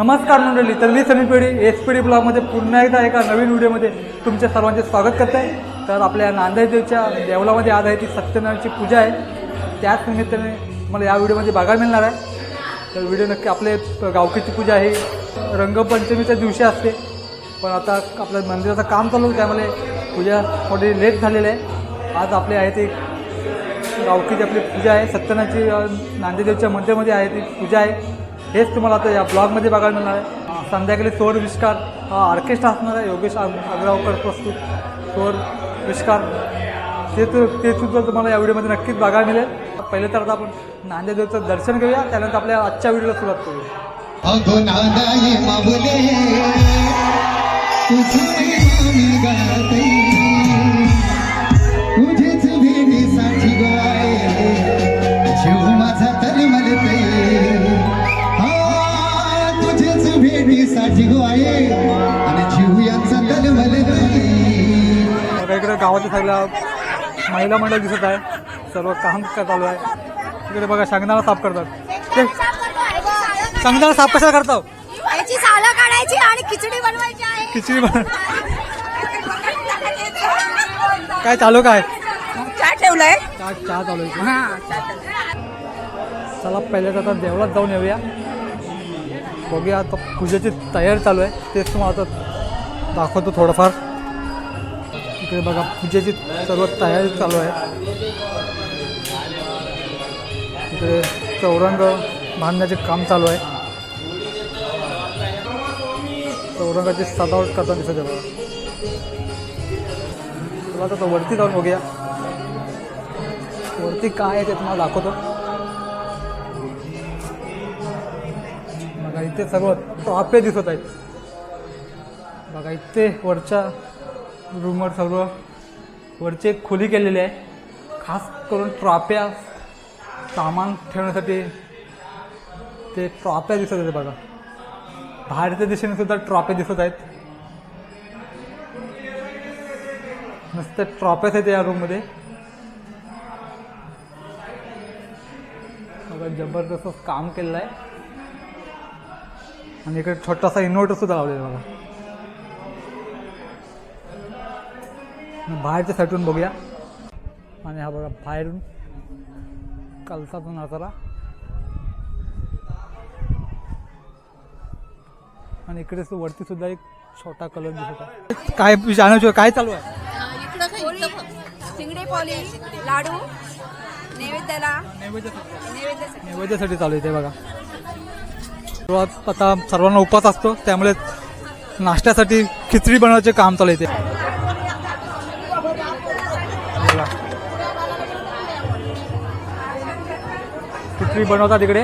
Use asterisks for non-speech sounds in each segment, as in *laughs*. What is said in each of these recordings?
नमस्कार मंडळी तर मी सनी पेढी एस पी डी ब्लॉगमध्ये पुन्हा एकदा एका नवीन व्हिडिओमध्ये तुमच्या सर्वांचे स्वागत करत आहे तर आपल्या नांदेदेवच्या देवळामध्ये आज आहे ती सत्यनारायणची पूजा आहे. त्याच निमित्ताने मला या व्हिडिओमध्ये बघायला मिळणार आहे. तर व्हिडिओ नक्की आपले गावकीची पूजा आहे. रंगपंचमीच्या दिवशी असते. पण आता आपल्या मंदिराचं काम चालू त्यामुळे पूजा थोडी लेट झालेली आहे. आज आपले आहे ते गावकीची आपली पूजा आहे. सत्यनारायणची नांदेदेवच्या मंदिरामध्ये आहे ती पूजा आहे. हेच तुम्हाला आता या ब्लॉगमध्ये बघायला मिळणार आहे. संध्याकाळी स्वर विष्कार हा ऑर्केस्ट्रा असणार आहे योगेश आग्रावकर प्रस्तुत. स्वर विष्कार. ते तर ते सुद्धा तुम्हाला या व्हिडिओमध्ये नक्कीच बघायला मिळेल. पहिले तर आता आपण नांदेदेवचं दर्शन घेऊया त्यानंतर आपल्या आजच्या व्हिडिओला सुरुवात करूया. गावाच्या साईडला महिला मंडळ दिसत आहे. सर्व काम चालू आहे? इकडे बघा शेंगदाणा साफ करतात. ते शेंगदाणा साफ कशा करता याची सालं काढायची आणि खिचडी बनवायची खिचडी बन काय चालू काय? चहा ठेवलंय. चहा चहा चालू आहे. चला पहिले तर आता देवळात जाऊन येऊया. बघूया आता पूजेची तयारी चालू आहे. तेच तुम्हाला आता दाखवतो थोडंफार. इकडे बघा पूजेची सर्व तयारी चालू आहे. इकडे चौरंग बांधण्याचे काम चालू आहे. चौरंगाची सजावट करता दिसत आहे बघा. चला आता तो वरती जाऊन बघूया. वरती काय आहे ते तुम्हाला दाखवतो. बघा इथे सर्व टॉपे दिसत आहेत. बघा इथे वरच्या रूमवर सर्व वरची एक खोली केलेली आहे. खास करून ट्रॉप्या सामान ठेवण्यासाठी ते ट्रॉप्या दिसत आहेत बघा. बाहेरच्या दिशेने सुद्धा ट्रॉप्या दिसत आहेत. नुसत्या ट्रॉप्याच आहेत या रूममध्ये बघा जबरदस्त काम केलेलं आहे. आणि इकडे छोटासा इन्व्हर्टर सुद्धा लावलेला आहे बघा. बाहेरच्या साईडून बघूया. आणि हा बघा बाहेरून कलसाचा नजारा आणि इकडे वरती सुद्धा एक छोटा कलर दिसत आहे काय जाण्याशिवाय काय चालू आहे? शिंगडे पोली लाडू नैवेद्याला. नैवेद्यासाठी नैवेद्यासाठी चालू आहे ते बघा. सुरुवात आता सर्वांना उपास असतो त्यामुळे नाश्त्यासाठी खिचडी बनवायचे काम चालू आहे ते. खिचडी बनवतात इकडे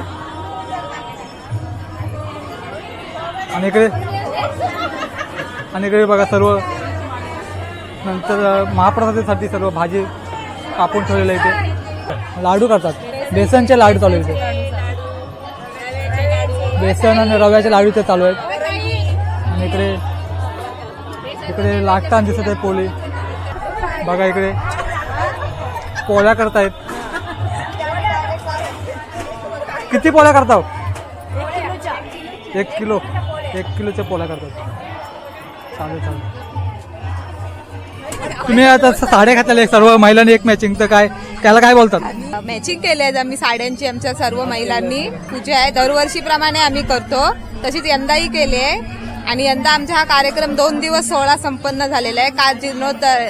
आणि इकडे आणि इकडे बघा सर्व नंतर महाप्रसादासाठी सर्व भाजी कापून ठेवलेलं आहे इथे. लाडू करतात. बेसनचे लाडू चालू आहे इथे. बेसन आणि रव्याचे लाडू इथे चालू आहेत. आणि इकडे इकडे लाटतान दिसत आहे पोळी. बघा इकडे. पोळ्या करतायत. किती पोळ्या करताव? एक किलो एक किलोच्या पोळ्या करतात चालेल चालेल. तुम्ही आता साड्या घातलेल्या सर्व महिलांनी एक मॅचिंग तर काय त्याला काय बोलतात? मॅचिंग केले आहेत आम्ही साड्यांची आमच्या सर्व महिलांनी. पूजा आहे दरवर्षीप्रमाणे आम्ही करतो. तशीच यंदाही केली आहे. आणि यंदा आमचा हा कार्यक्रम दोन दिवस सोहळा संपन्न झालेला आहे. काल जीर्णोत्तर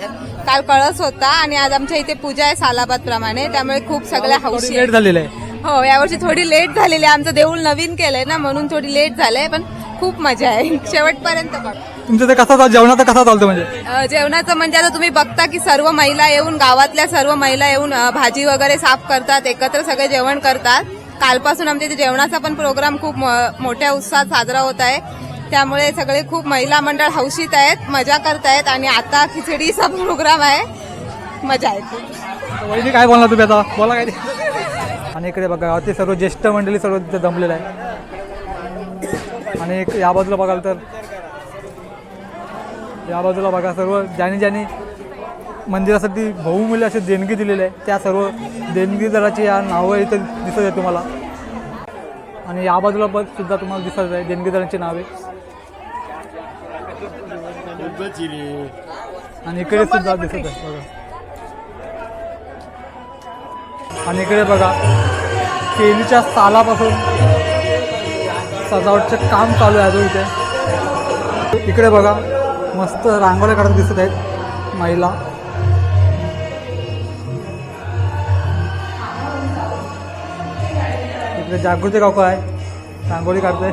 काल कळस होता आणि आज आमच्या इथे पूजा आहे सालाबाद प्रमाणे त्यामुळे खूप सगळ्या हौशी लेट आहेत. झालेलं आहे. हो यावर्षी थोडी लेट झालेली आहे. आमचं देऊळ नवीन केलंय ना म्हणून थोडी लेट झालंय पण खूप मजा आहे. *laughs* शेवटपर्यंत बघ. तुमचं ते कसा चाल- जेवणाचा कसा चालतो म्हणजे? अ, जेवणाचं म्हणजे आता तुम्ही बघता की सर्व महिला येऊन गावातल्या सर्व महिला येऊन अ, भाजी वगैरे साफ करतात एकत्र सगळे जेवण करतात. कालपासून आमच्या इथे जेवणाचा पण प्रोग्राम खूप म- मोठ्या उत्साहात साजरा होत आहे. त्यामुळे सगळे खूप महिला मंडळ हौशीत आहेत मजा करतायत आणि आता खिचडीचा *laughs* प्रोग्राम आहे. मजा वहिनी काय बोलणार तुम्ही आता? बोला काय ते. आणि इकडे बघा ते सर्व ज्येष्ठ मंडळी सर्व तिथे जमलेलं आहे आणि या बाजूला बघाल तर या बाजूला बघा सर्व ज्याने ज्याने मंदिरासाठी बहुमूल्य असे देणगी दिलेले आहे त्या सर्व देणगीदाराची या नावं इथे दिसत आहे तुम्हाला. आणि या बाजूला पण सुद्धा तुम्हाला दिसत आहे देणगीदारांची नावे. आणि इकडे सुद्धा दिसत आहे बघा. आणि इकडे बघा केलीच्या सालापासून सजावटचं काम चालू आहे अजून इथे. इकडे बघा मस्त रांगोळ्या काढत दिसत आहेत महिला. इकडे जागृती काका आहे रांगोळी काढते.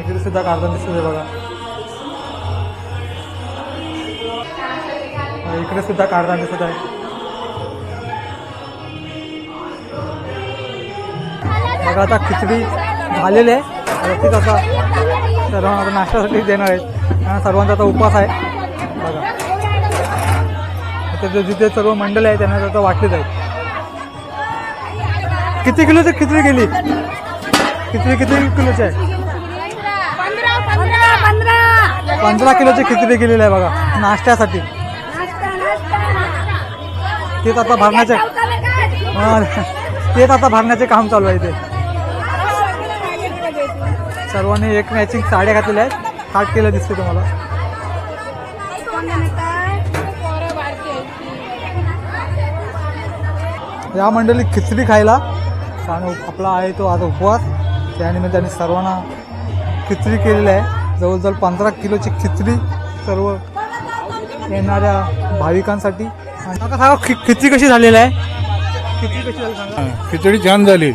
इकडे सुद्धा काढताना दिसत आहे बघा. इकडे सुद्धा काढताना दिसत आहे. बघा आता खिचडी झालेली आहे. नक्कीच आता सर्वांना आता नाश्त्यासाठी देणार आहेत. सर्वांचा आता उपवास आहे. बघा. आता जे जिथे सर्व मंडळ आहे त्यांना आता वाटलीच आहे किती किलोची खिचडी गेली खिचडी किती किलोची आहे? पंधरा किलोची खिचडी गेलेली आहे बघा. नाश्त्यासाठी. नाश्ता नाश्ता तेच आता भरण्याचे तेच आता भरण्याचे काम चालू आहे ते सर्वांनी एक मॅचिंग साड्या घातलेल्या आहेत. हाट केलं दिसते तुम्हाला. या मंडळी खिचडी खायला. आणि आपला आहे तो आज उपवास. त्यानिमित्ताने म्हणजे सर्वांना खिचडी केलेली आहे. जवळजवळ पंधरा किलोची खिचडी सर्व येणाऱ्या भाविकांसाठी. काका सांगा खि- खिचडी कशी झालेली आहे? खिचडी कशी झाली सांगा. खिचडी छान झाली.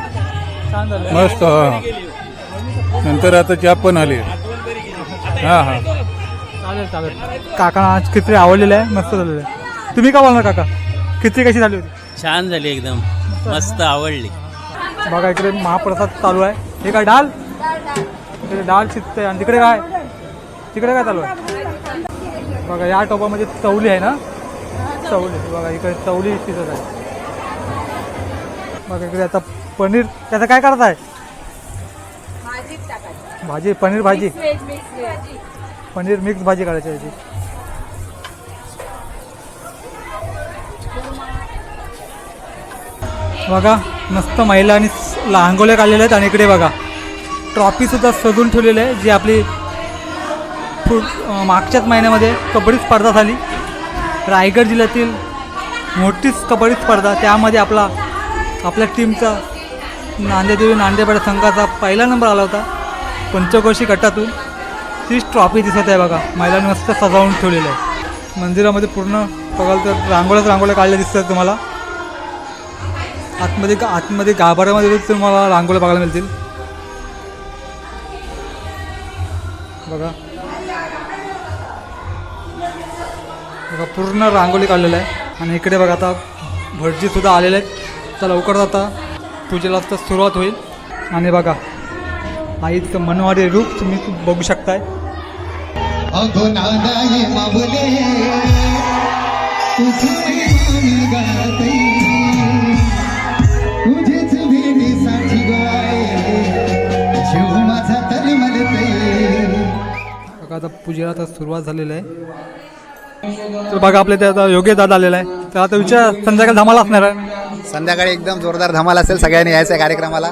छान झाली. मस्त हा. नंतर आता चहा पण आली. हा हा. चालेल चालेल. काकांना आज खिचडी आवडलेली आहे मस्त झालेली आहे. तुम्ही का बोलणार काका? खिचडी कशी झाली होती? छान झाली एकदम. मस्त आवडली. बघा इकडे महाप्रसाद चालू आहे. हे काय डाल इकडे डाल शिजते आणि तिकडे काय? तिकडे काय चालू आहे? बघा या टोपामध्ये चवली आहे ना? चवली बघा इकडे चवली शिजत आहे. बघा इकडे आता पनीर त्याचं काय करत आहे भाजी पनीर भाजी? पनीर मिक्स भाजी काढायची याची बघा मस्त महिला आणि लहानगोल्या काढलेल्या आहेत आणि इकडे बघा ट्रॉफी सुद्धा सजून ठेवलेली आहे जी आपली मागच्याच महिन्यामध्ये कबड्डी स्पर्धा झाली. रायगड जिल्ह्यातील मोठीच कबड्डी स्पर्धा त्यामध्ये आपला आपल्या टीमचा नांदेदेवी नांदेपाडा संघाचा पहिला नंबर आला होता पंचकोशी गटातून. तीच ट्रॉफी दिसत आहे बघा महिलांनी मस्त सजावून ठेवलेलं आहे. मंदिरामध्ये पूर्ण बघाल तर रांगोळ्याच रांगोळ्या काढल्या दिसतात तुम्हाला. आतमध्ये आतमध्ये गाभाऱ्यामध्ये तुम्हाला रांगोळ्या बघायला मिळतील. बघा. बघा पूर्ण रांगोळी काढलेलं आहे. आणि इकडे बघा आता भटजी सुद्धा आलेले आहेत. तर लवकरच आता पूजेला तर सुरुवात होईल. आणि बघा आईचं मनवारी रूप तुम्ही बघू शकताय. बघा आता पूजेला आता सुरुवात झालेली आहे. तर बघा आपल्या ते आता योग्य दादा आलेला आहे. तर आता विचार संध्याकाळी धमाला असणार आहे. संध्याकाळी एकदम जोरदार धमाल असेल सगळ्यांनी यायचं आहे कार्यक्रमाला.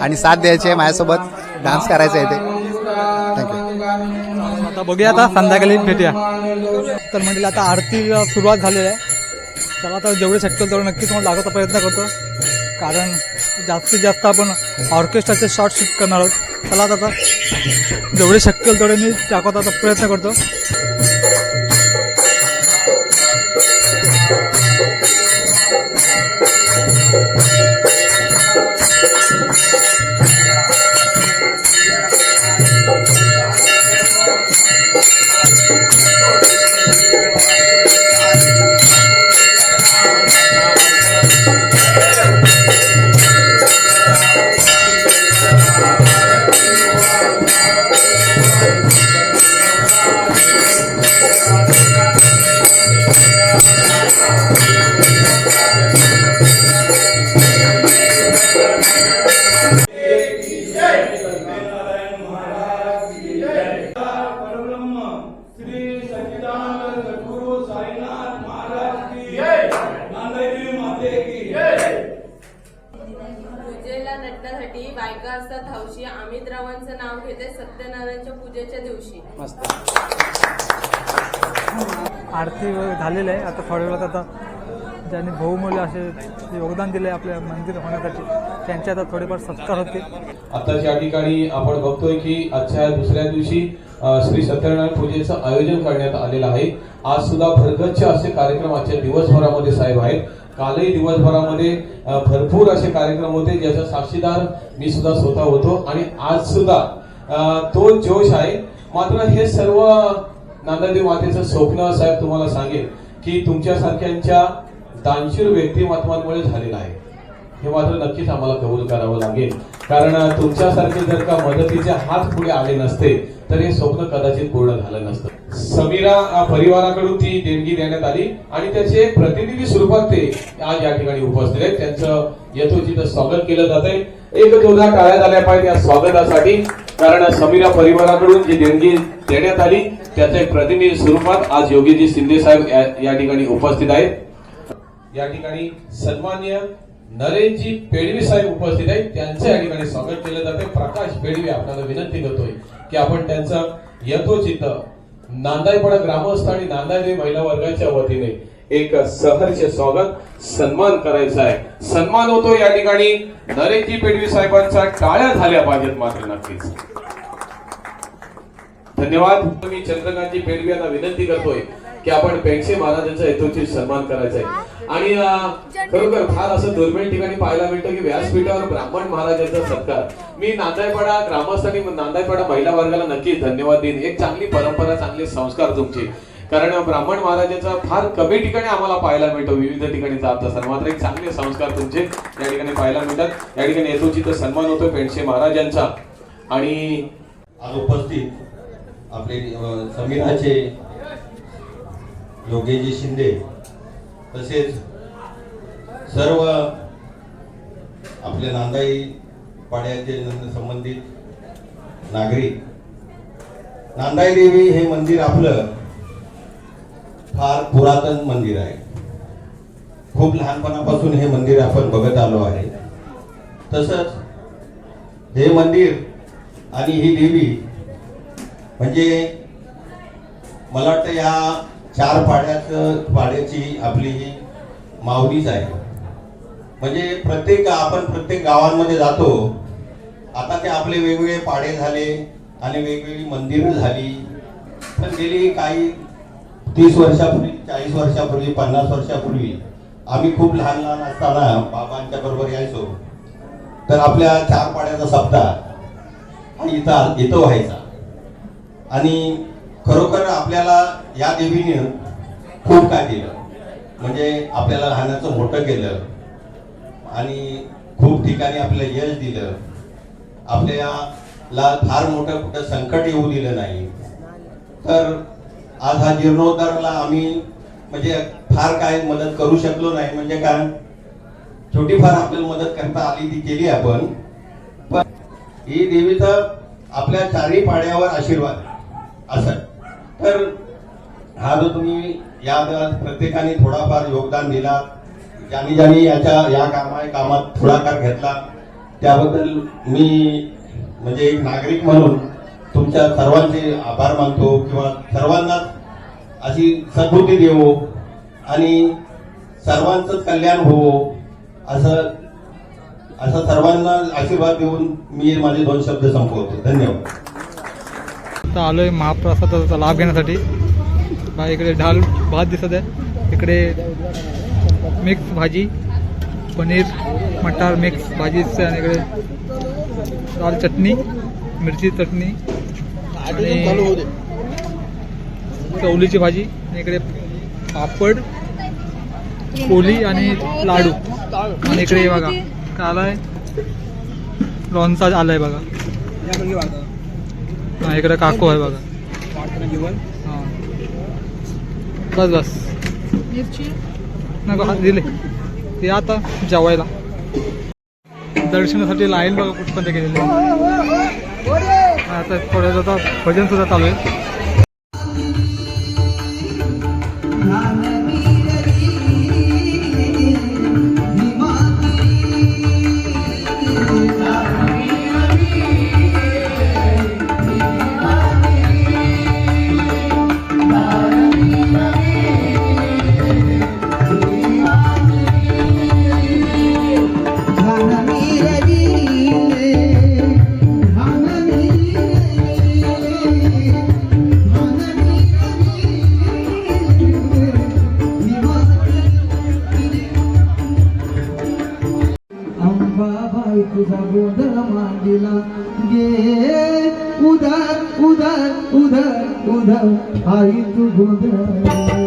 आणि साथ द्यायची आहे माझ्यासोबत. डान्स करायचा आहे ते थँक्यू आता बघूया आता संध्याकाळी भेटूया. तर म्हणजे आता आरतीला सुरुवात झालेली आहे. चला आता जेवढे शक्य होईल तेवढं नक्कीच मला दाखवचा प्रयत्न करतो. कारण जास्तीत जास्त आपण ऑर्केस्ट्राचे शॉर्ट शूट करणार आहोत. चला आता जेवढे शक्य होईल तेवढे मी दाखवता प्रयत्न करतो. करण्यासाठी बायका असतात हौशी. अमित रावांचं नाव घेते सत्यनारायणच्या पूजेच्या दिवशी. आरती वगैरे झालेलं आहे. आता थोड्या वेळात आता ज्यांनी बहुमूल्य असे योगदान दिले आपल्या मंदिर होण्यासाठी त्यांचे आता थोडेफार सत्कार होते आता या ठिकाणी आपण बघतोय की आजच्या दुसऱ्या दिवशी श्री सत्यनारायण पूजेचं आयोजन करण्यात आलेलं आहे. आज सुद्धा भरगच्च असे कार्यक्रम आजच्या दिवसभरामध्ये साहेब आहेत. कालही दिवसभरामध्ये भरपूर असे कार्यक्रम होते ज्याचा साक्षीदार मी सुद्धा स्वतः होतो आणि आज सुद्धा तो जोश आहे. मात्र हे सर्व नांदादेव मातेचं स्वप्न साहेब तुम्हाला सांगेल की तुमच्यासारख्यांच्या दानशूर व्यक्तिमत्वांमुळे झालेलं आहे. हे मात्र नक्कीच आम्हाला कबूल करावं लागेल. कारण तुमच्यासारखे जर का मदतीचे हात पुढे आले नसते तर हे स्वप्न कदाचित पूर्ण झालं नसतं. समीरा परिवाराकडून ती देणगी देण्यात आली आणि त्याचे प्रतिनिधी स्वरूपात ते आज या ठिकाणी उपस्थित आहेत. त्यांचं यथोचित स्वागत केलं जात आहे. एक दोनदा टाळ्या झाल्या पाहिजे या स्वागतासाठी कारण समीरा परिवाराकडून जी देणगी देण्यात आली त्याचे प्रतिनिधी स्वरूपात आज योगीजी शिंदे साहेब या- ठिकाणी उपस्थित आहेत. या ठिकाणी सन्मान्य नरेशजी पेडवी साहेब उपस्थित आहेत. त्यांचं या ठिकाणी स्वागत केलं जाते प्रकाश पेडवी आपल्याला विनंती करतोय की आपण त्यांचं यथोचित नांदाईपाडा ग्रामस्थ आणि नांदाई महिला वर्गाच्या वतीने एक सहर्ष स्वागत सन्मान करायचा आहे. सन्मान होतो या ठिकाणी. नरेशजी पेडवी साहेबांचा टाळ्या झाल्या पाहिजेत मात्र नक्कीच. धन्यवाद. मी चंद्रकांतजी पेडवी यांना विनंती करतोय की आपण पेंडसे महाराजांचा हेतूची सन्मान करायचा आहे. आणि खरोखर फार असं दुर्मिळ ठिकाणी पाहायला मिळतं की व्यासपीठावर ब्राह्मण महाराजांचा सत्कार मी नांदाईपाडा ग्रामस्थ आणि नांदाईपाडा महिला वर्गाला नक्कीच धन्यवाद देईन. एक चांगली परंपरा चांगले संस्कार तुमचे. कारण ब्राह्मण महाराजांचा फार कमी ठिकाणी आम्हाला पाहायला मिळतो. विविध ठिकाणी जात. असताना मात्र एक चांगले संस्कार तुमचे या ठिकाणी पाहायला मिळतात. या ठिकाणी यथोचित सन्मान होतो पेंडसे महाराजांचा. आणि आज उपस्थित आपले समीराचे योगेजी शिंदे तसेच सर्व आपले नांदाई पाड्याचे संबंधित नागरिक नांदाई देवी हे मंदिर आपलं फार पुरातन मंदिर आहे. खूप लहानपणापासून हे मंदिर आपण बघत आलो आहे. तसंच हे मंदिर आणि ही देवी म्हणजे मला वाटतं या चार पाड्यात पाड्याची आपली ही माऊलीच आहे. म्हणजे प्रत्येक आपण प्रत्येक गावांमध्ये जातो. आता ते आपले वेगवेगळे पाडे झाले आणि वेगवेगळी मंदिरं झाली. पण गेली काही तीस वर्षापूर्वी चाळीस वर्षापूर्वी पन्नास वर्षापूर्वी आम्ही खूप लहान लहान असताना बाबांच्या बरोबर यायचो. तर आपल्या चार पाड्याचा सप्ताह हा इथं इथं व्हायचा. आणि खरोखर आपल्याला या देवीने खूप काय दिलं म्हणजे आपल्याला लहानाचं मोठं केलं. आणि खूप ठिकाणी आपल्याला यश दिलं. आपल्याला फार मोठं कुठं संकट येऊ दिलं नाही. तर आज हा जीर्णोद्धारला आम्ही म्हणजे फार काय मदत करू शकलो नाही. म्हणजे कारण छोटीफार आपल्याला मदत करता आली ती केली आपण. पण ही देवीचा आपल्या चारही पाड्यावर आशीर्वाद असं. तर हा जो तुम्ही या प्रत्येकाने थोडाफार योगदान दिला. ज्यांनी ज्यांनी याच्या या कामा कामात पुढाकार घेतला त्याबद्दल मी म्हणजे एक नागरिक म्हणून तुमच्या सर्वांचे आभार मानतो किंवा सर्वांना अशी सद्बुद्धी देवो आणि सर्वांचं कल्याण होवो असं असं सर्वांना आशीर्वाद देऊन मी माझे दोन शब्द संपवतो. धन्यवाद. आलोय महाप्रसादाचा लाभ घेण्यासाठी. बा इकडे ढाल भात दिसत आहे. इकडे मिक्स भाजी पनीर मटार मिक्स भाजी दिसते आणि इकडे दाल चटणी मिरची चटणी आणि चवलीची भाजी आणि इकडे पापड पोली आणि लाडू. आणि इकडे बघा काय आलाय लोणचा आलाय बघा. हा इकडे काको आहे बघा. हा. बस बस. नको हात दिले. ते आता जेवायला. दर्शनासाठी लाईन बघा कुठपर्यंत गेलेली. आता थोड्या आता भजन सुद्धा चालू आहे. गोद मांडीला गे उधर उधर उधर उधर आई तू गोद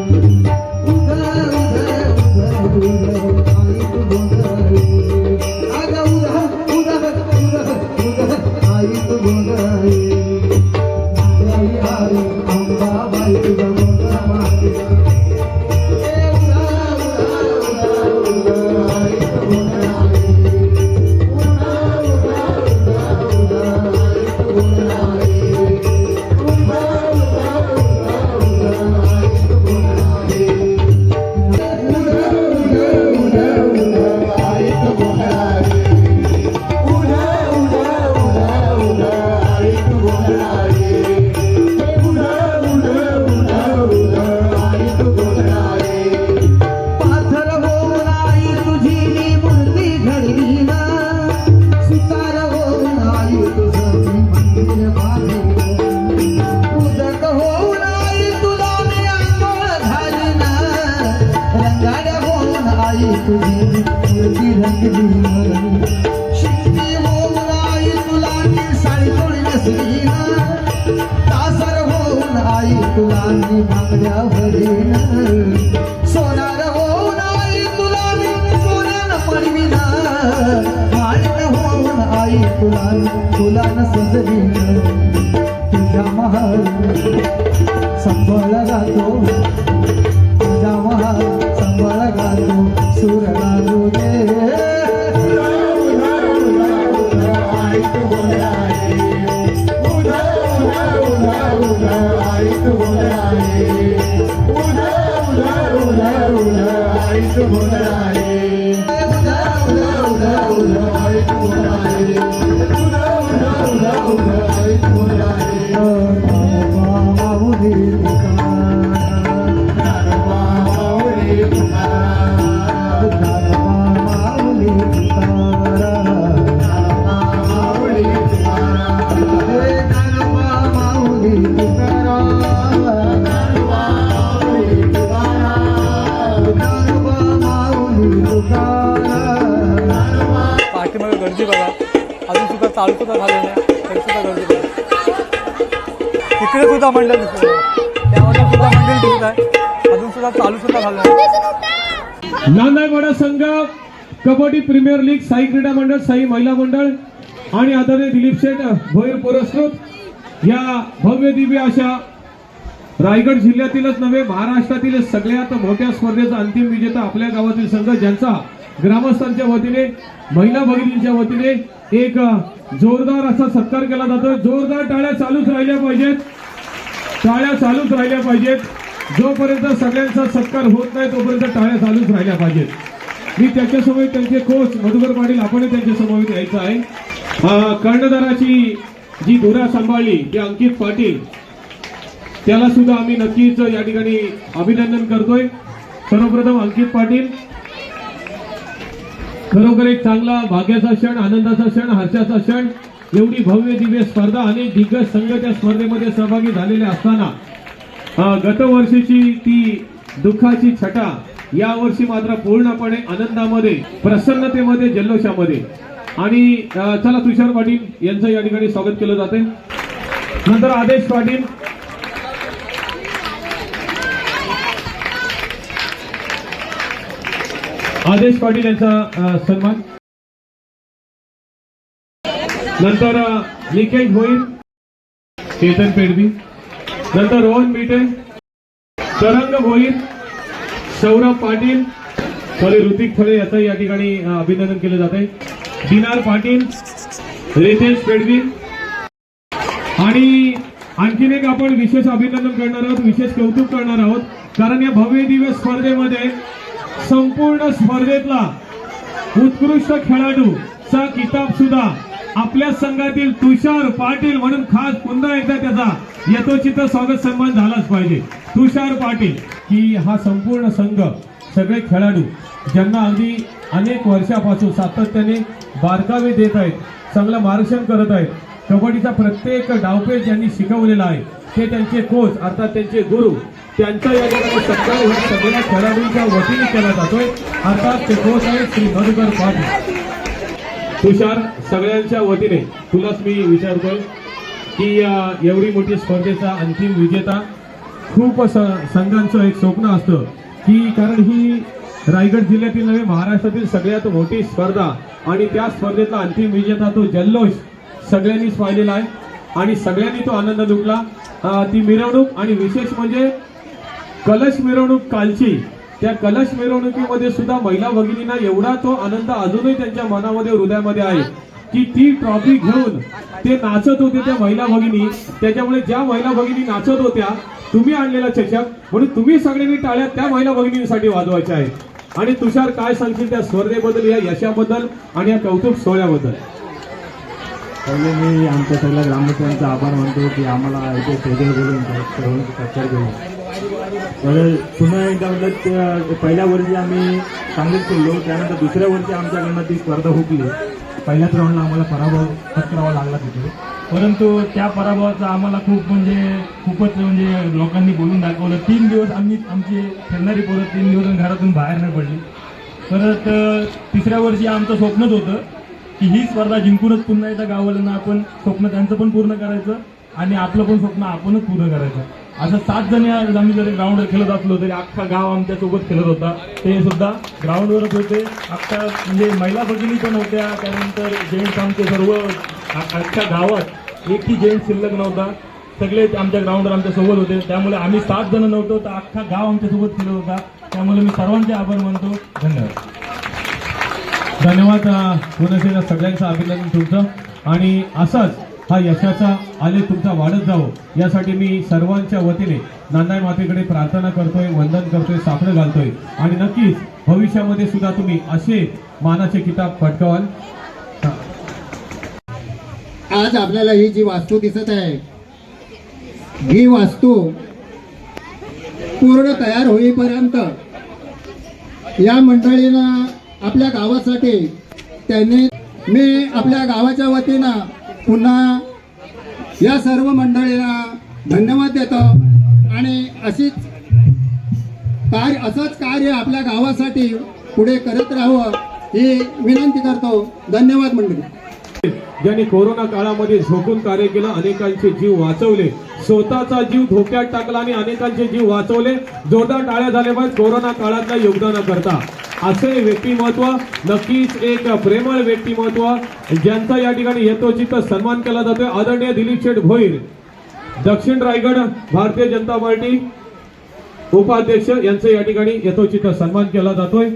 सुद्धा चालू सुद्धा झालं नांदायवाडा संघ कबड्डी प्रीमियर लीग साई क्रीडा मंडळ साई महिला मंडळ आणि आदरणीय दिलीप शेठ भोईर पुरस्कृत. या भव्य दिव्य अशा रायगड जिल्ह्यातीलच नव्हे महाराष्ट्रातील सगळ्यात मोठ्या स्पर्धेचा अंतिम विजेता आपल्या गावातील संघ ज्यांचा ग्रामस्थांच्या वतीने महिला भगिनींच्या वतीने एक जोरदार असा सत्कार केला जातो जोरदार टाळ्या चालूच राहिल्या पाहिजेत. टाळ्या चालूच राहिल्या पाहिजेत. जोपर्यंत सगळ्यांचा सत्कार होत नाही तोपर्यंत टाळ्या चालूच राहिल्या पाहिजेत. मी त्यांच्यासमोर त्यांचे कोच मधुकर पाटील आपण त्यांच्यासमोर यायचं आहे. कर्णधाराची जी धुरा सांभाळली ती अंकित पाटील त्याला सुद्धा आम्ही नक्कीच या ठिकाणी अभिनंदन करतोय. सर्वप्रथम अंकित पाटील खरोखर एक चांगला भाग्याचा क्षण आनंदाचा क्षण हर्षाचा क्षण एवढी भव्य दिव्य स्पर्धा अनेक दिग्गज संघ त्या स्पर्धेमध्ये सहभागी झालेले असताना गतवर्षीची ती दुःखाची छटा यावर्षी मात्र पूर्णपणे आनंदामध्ये प्रसन्नतेमध्ये जल्लोषामध्ये. आणि चला तुषार पाटील यांचं या ठिकाणी स्वागत केलं जाते. नंतर आदेश पाटील. आदेश पाटील यांचा सन्मान. नंतर अ, निकेश होईल चेतन पेडवी. नंतर रोहन मिटे तरंग भोईर सौरभ पाटील सॉरी ऋतिक फळे याचं या ठिकाणी अभिनंदन केलं जाते दिनार पाटील रितेश पेडवी आणि आणखीन एक आपण विशेष अभिनंदन करणार आहोत विशेष कौतुक करणार आहोत कारण या भव्य दिव्य स्पर्धेमध्ये संपूर्ण स्पर्धेतला उत्कृष्ट खेळाडू चा किताब सुद्धा आपल्या संघातील तुषार पाटील म्हणून खास पुन्हा एकदा त्याचा यथोचित स्वागत सन्मान झालाच पाहिजे. तुषार पाटील की हा संपूर्ण संघ सगळे खेळाडू ज्यांना अगदी अनेक वर्षापासून सातत्याने बारकावे देत आहेत चांगलं मार्गदर्शन करत आहेत कबड्डीचा प्रत्येक डावपेच ज्यांनी शिकवलेला आहे ते त्यांचे कोच अर्थात त्यांचे गुरु त्यांचा या ठिकाणी सत्कार ह्या सगळ्या खेळाडूंच्या वतीने केला जातोय. अर्थात ते कोच आहेत श्री मधुकर पाटील. तुषार सगळ्यांच्या वतीने तुलाच मी विचारतोय की एवढी मोठी स्पर्धेचा अंतिम विजेता खूप संघांचं एक स्वप्न असतं की कारण ही रायगड जिल्ह्यातील नव्हे महाराष्ट्रातील सगळ्यात मोठी स्पर्धा आणि त्या स्पर्धेतला अंतिम विजेता तो जल्लोष सगळ्यांनीच पाहिलेला आहे आणि सगळ्यांनी तो आनंद लुटला. ती मिरवणूक आणि विशेष म्हणजे कलश मिरवणूक कालची त्या कलश मिरवणुकीमध्ये सुद्धा महिला भगिनींना एवढा तो आनंद अजूनही त्यांच्या मनामध्ये हृदयामध्ये आहे. की ती ट्रॉफी घेऊन ते नाचत होते त्या महिला भगिनी. त्याच्यामुळे ज्या महिला भगिनी नाचत होत्या तुम्ही आणलेला चषक. म्हणून तुम्ही सगळ्यांनी टाळ्या त्या महिला भगिनींसाठी वाजवायच्या आहेत. आणि तुषार काय सांगतील त्या स्पर्धेबद्दल या यशाबद्दल आणि या कौतुक सोहळ्याबद्दल? पहिले मी आमच्या सगळ्या ग्रामस्थांचा आभार मानतो की आम्हाला इथे स्टेजवर बोलून सत्कार तर पुन्हा एकदा म्हटलं पहिल्या वर्षी आम्ही चांगलेच खेळलो त्यानंतर दुसऱ्या वर्षी आमच्याकडनं ती स्पर्धा हुकली. पहिल्याच राऊंडला आम्हाला पराभव पत्करावा लागला तिथे. परंतु त्या पराभवाचा आम्हाला खूप म्हणजे खूपच म्हणजे लोकांनी बोलून दाखवलं. तीन दिवस आम्ही आमची खेळणारी पोरं तीन दिवस घरातून बाहेर नाही पडली. परत तिसऱ्या वर्षी आमचं स्वप्नच होतं की ही स्पर्धा जिंकूनच पुन्हा एकदा गावाला आपण स्वप्न त्यांचं पण पूर्ण करायचं आणि आपलं पण स्वप्न आपणच पूर्ण करायचं. असं सात जण आज आम्ही जरी ग्राउंडवर खेळत असलो तरी अख्खा गाव आमच्यासोबत खेळत होता. ते सुद्धा ग्राउंडवरच होते. अख्खा म्हणजे महिला भगिनी पण होत्या. त्यानंतर जेंट्स आमचे सर्व अख्ख्या गावात एकही जेंट्स शिल्लक नव्हता. सगळे आमच्या ग्राउंडवर आमच्यासोबत होते. त्यामुळे आम्ही सात जण नव्हतो तर अख्खा गाव आमच्यासोबत खेळत होता. त्यामुळे मी सर्वांचे आभार मानतो. धन्यवाद. धन्यवाद अ, सगळ्यांचं अभिनंदन तुमचं. आणि असंच हा यशाचा आले तुमचा वाढत जावो. यासाठी मी सर्वांच्या वतीने नांदाई मातेकडे प्रार्थना करतोय वंदन करतोय साकडं घालतोय. आणि नक्कीच भविष्यामध्ये सुद्धा तुम्ही असे मानाचे किताब पटकावाल. आज आपल्याला ही जी वास्तू दिसत आहे ही वास्तू पूर्ण तयार होईपर्यंत या मंडळीनं आपल्या गावासाठी त्यांनी मी आपल्या गावाच्या वतीनं पुन्हा या सर्व मंडळीला धन्यवाद देतो. आणि अशीच कार्य असंच कार्य आपल्या गावासाठी पुढे करत राहावं ही विनंती करतो. धन्यवाद मंडळी. ज्यांनी कोरोना काळामध्ये झोकून कार्य केलं अनेकांचे जीव वाचवले. स्वतःचा जीव धोक्यात टाकला आणि अनेकांचे जीव वाचवले. जोरदार टाळ्या झाले पाहिजे कोरोना काळातल्या योगदानाकरता असे व्यक्तिमत्व नक्कीच एक प्रेमळ व्यक्तिमत्व ज्यांचा या ठिकाणी यथोचित सन्मान केला जातोय. आदरणीय दिलीप शेठ भोईर दक्षिण रायगड भारतीय जनता पार्टी उपाध्यक्ष यांचं या ठिकाणी यथोचित सन्मान केला जातोय.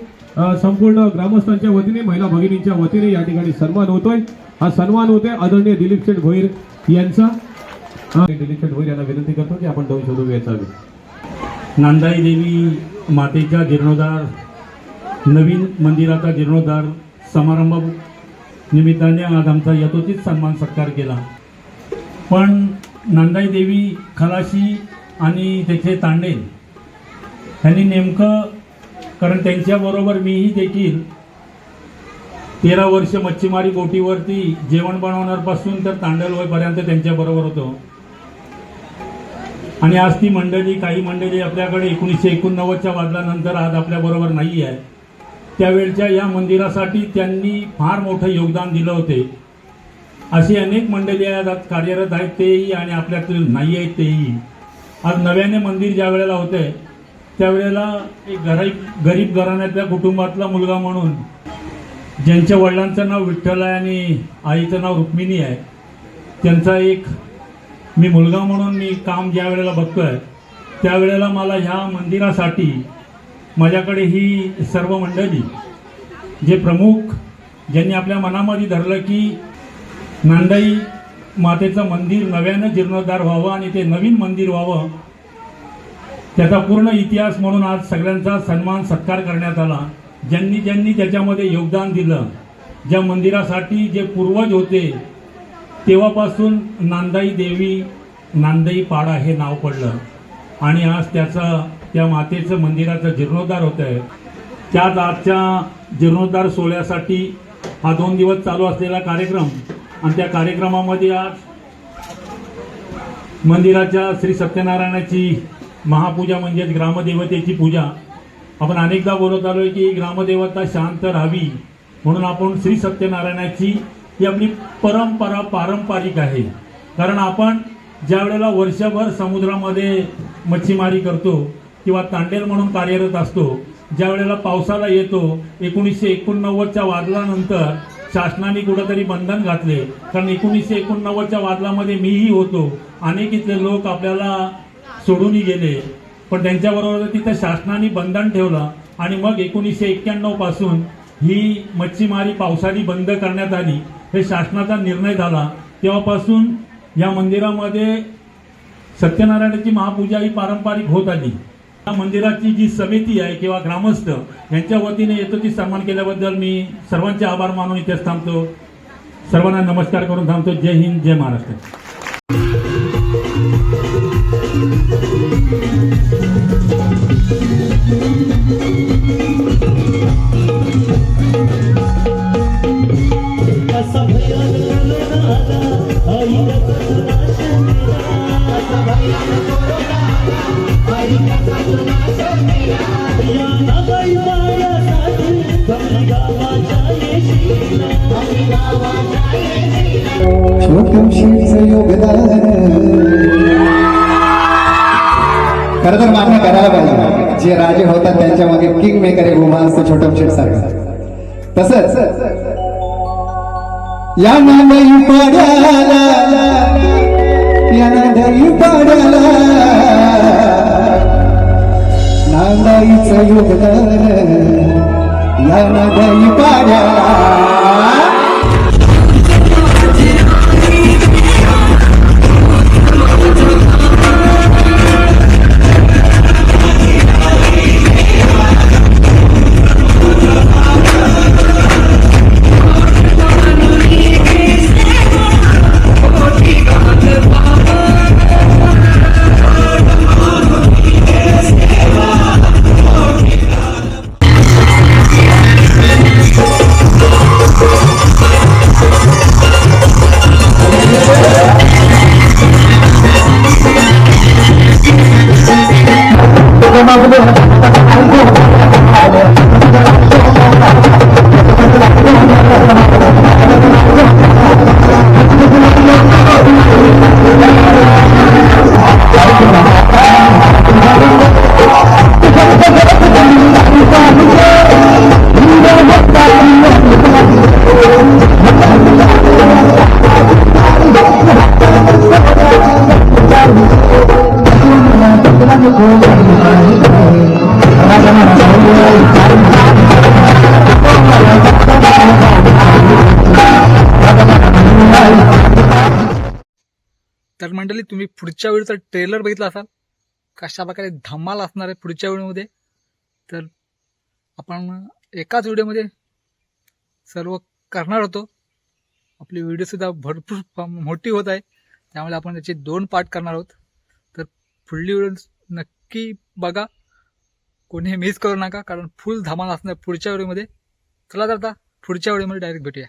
संपूर्ण ग्रामस्थांच्या वतीने महिला भगिनींच्या वतीने या ठिकाणी सन्मान होतोय. हा सन्मान होतोय आदरणीय दिलीप शेठ भोईर यांचा. दिलीप शेठ भोईर यांना विनंती करतो की आपण दोन शोधू याचा नांदाई देवी मातेच्या जीर्णोद्धार नवीन मंदिराचा जीर्णोद्धार समारंभ निमित्ताने आज आमचा यथोचित सन्मान सत्कार केला. पण नांदाई देवी खलाशी आणि त्याचे तांडे यांनी नेमकं कारण त्यांच्याबरोबर मीही देखील तेरा वर्ष मच्छीमारी बोटीवरती जेवण बनवणारपासून तर तांडल होईपर्यंत त्यांच्याबरोबर होतो. आणि आज ती मंडळी काही मंडळी आपल्याकडे एकोणीसशे एकोणनव्वदच्या वाजल्यानंतर आज आपल्याबरोबर नाही आहे त्यावेळच्या या मंदिरासाठी त्यांनी फार मोठं योगदान दिलं होते. अशी अनेक मंडळी आज कार्यरत आहेत तेही आणि आपल्यातील नाही आहेत तेही. आज नव्याने मंदिर ज्या वेळेला होते त्यावेळेला एक गरीब गरीब घराण्यातल्या कुटुंबातला मुलगा म्हणून ज्यांच्या वडिलांचं नाव विठ्ठल आहे आणि आईचं नाव रुक्मिणी आहे त्यांचा एक मी मुलगा म्हणून मी काम ज्या वेळेला बघतोय त्यावेळेला मला ह्या मंदिरासाठी माझ्याकडे ही सर्व मंडळी जे प्रमुख ज्यांनी आपल्या मनामध्ये धरलं की नांदाई मातेचं मंदिर नव्यानं जीर्णोद्धार व्हावं आणि ते नवीन मंदिर व्हावं त्याचा पूर्ण इतिहास म्हणून आज सगळ्यांचा सन्मान सत्कार करण्यात आला. ज्यांनी ज्यांनी त्याच्यामध्ये योगदान दिलं ज्या मंदिरासाठी जे पूर्वज होते तेव्हापासून नांदाई देवी नांदाई पाडा हे नाव पडलं. आणि आज त्याचं त्या मातेचं मंदिराचं जीर्णोद्धार होत आहे त्याच आजच्या जीर्णोद्धार सोहळ्यासाठी हा दोन दिवस चालू असलेला कार्यक्रम आणि त्या कार्यक्रमामध्ये आज मंदिराच्या श्री सत्यनारायणाची महापूजा म्हणजेच ग्रामदेवतेची पूजा. आपण अनेकदा बोलत आलोय की ग्रामदेवता शांत राहावी म्हणून आपण श्री सत्यनारायणाची ही आपली परंपरा पारंपरिक आहे. कारण आपण ज्या वेळेला वर्षभर समुद्रामध्ये मच्छीमारी करतो किंवा तांडेल म्हणून कार्यरत असतो ज्या वेळेला पावसाला येतो एकोणीसशे एकोणनव्वदच्या वादळानंतर शासनाने कुठंतरी बंधन घातले. कारण एकोणीसशे एकोणनव्वदच्या वादळामध्ये मीही होतो. अनेक इथले लोक आपल्याला सोडूनही गेले. पण त्यांच्याबरोबर तिथं शासनाने बंधन ठेवलं आणि मग एकोणीसशे एक्क्याण्णवपासून ही मच्छीमारी पावसाळी बंद करण्यात आली. हे शासनाचा निर्णय झाला. तेव्हापासून या मंदिरामध्ये सत्यनारायणाची महापूजा ही पारंपरिक होत आली. मंदिराची जी समिती आहे किंवा ग्रामस्थ यांच्या वतीने येतो ती सन्मान केल्याबद्दल मी सर्वांचे आभार मानून इथेच थांबतो. सर्वांना नमस्कार करून थांबतो. जय हिंद जय महाराष्ट्र. छोटं योगदान खरं तर मान्य करायला पाहिजे. जे राजे होतात त्यांच्या मागे किंग मेकर एक उभा असतो छोटम शेठ सारखं. तसंच या नांदाई पाड्याला या नांदाई पाड्याला नांदाईचं योगदान या नांदाई पाड्याला पुढच्या वेळीचा ट्रेलर बघितला असाल? कशा प्रकारे धमाल असणार आहे पुढच्या वेळेमध्ये? तर आपण एकाच व्हिडिओमध्ये सर्व करणार होतो. आपली व्हिडिओसुद्धा भरपूर मोठी होत आहे. त्यामुळे आपण त्याचे दोन पार्ट करणार आहोत. तर पुढली व्हिडिओ नक्की बघा. कोणीही मिस करू नका कारण फुल धमाल असणार पुढच्या वेळेमध्ये. चला तर आता पुढच्या वेळेमध्ये डायरेक्ट भेटूया.